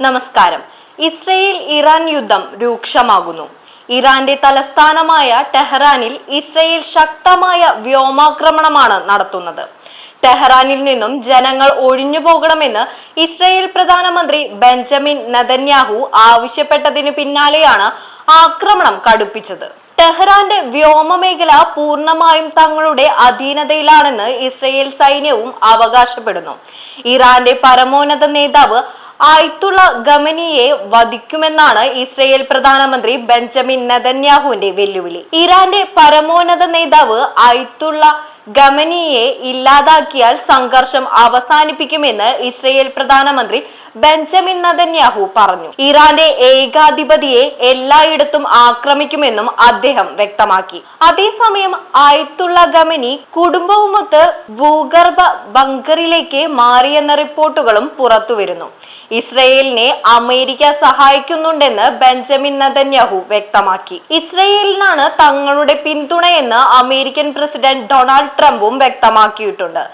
നമസ്കാരം. Israel Iran യുദ്ധം രൂക്ഷമാകുന്നു. ഇറാന്റെ തലസ്ഥാനമായ ടെഹ്റാനിൽ ഇസ്രയേൽ ശക്തമായ വ്യോമാക്രമണമാണ് നടത്തുന്നത്. ടെഹ്റാനിൽ നിന്നും ജനങ്ങൾ ഒഴിഞ്ഞു പോകണമെന്ന് ഇസ്രയേൽ പ്രധാനമന്ത്രി ബെഞ്ചമിൻ നദന്യാഹു ആവശ്യപ്പെട്ടതിന് പിന്നാലെയാണ് ആക്രമണം കടുപ്പിച്ചത്. ടെഹ്റാന്റെ വ്യോമമേഖല പൂർണമായും തങ്ങളുടെ അധീനതയിലാണെന്ന് ഇസ്രയേൽ സൈന്യവും അവകാശപ്പെടുന്നു. ഇറാന്റെ പരമോന്നത നേതാവ് ആയത്തുള്ള ഗമനിയെ വധിക്കുമെന്നാണ് ഇസ്രയേൽ പ്രധാനമന്ത്രി ബെഞ്ചമിൻ നെതന്യാഹുവിന്റെ വെല്ലുവിളി. ഇറാന്റെ പരമോന്നത നേതാവ് ആയത്തുള്ള ഗമനിയെ ഇല്ലാതാക്കിയാൽ സംഘർഷം അവസാനിപ്പിക്കുമെന്ന് ഇസ്രയേൽ പ്രധാനമന്ത്രി ബെഞ്ചമിൻ നദന്യാഹു പറഞ്ഞു. ഇറാന്റെ ഏകാധിപതിയെ എല്ലായിടത്തും ആക്രമിക്കുമെന്നും അദ്ദേഹം വ്യക്തമാക്കി. അതേസമയം ആയത്തുള്ള ഗമനി കുടുംബവുമൊത്ത് ഭൂഗർഭ ബങ്കറിലേക്ക് മാറിയെന്ന റിപ്പോർട്ടുകളും പുറത്തുവരുന്നു. ഇസ്രയേലിനെ അമേരിക്ക സഹായിക്കുന്നുണ്ടെന്ന് ബെഞ്ചമിൻ നദന്യാഹു വ്യക്തമാക്കി. ഇസ്രയേലിനാണ് തങ്ങളുടെ പിന്തുണയെന്ന് അമേരിക്കൻ പ്രസിഡന്റ് ഡൊണാൾഡ് ട്രംപും വ്യക്തമാക്കിയിട്ടുണ്ട്.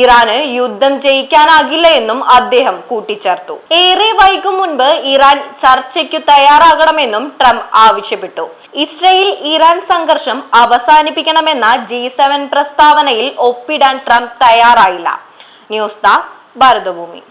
ഇറാന് യുദ്ധം ജയിക്കാനാകില്ല എന്നും അദ്ദേഹം കൂട്ടിച്ചേർത്തു. ഏറെ വൈകും മുൻപ് ഇറാൻ ചർച്ചയ്ക്ക് തയ്യാറാകണമെന്നും ട്രംപ് ആവശ്യപ്പെട്ടു. ഇസ്രയേൽ ഇറാൻ സംഘർഷം അവസാനിപ്പിക്കണമെന്ന ജി പ്രസ്താവനയിൽ ഒപ്പിടാൻ ട്രംപ് തയ്യാറായില്ല. News desk Bharathabhoomi.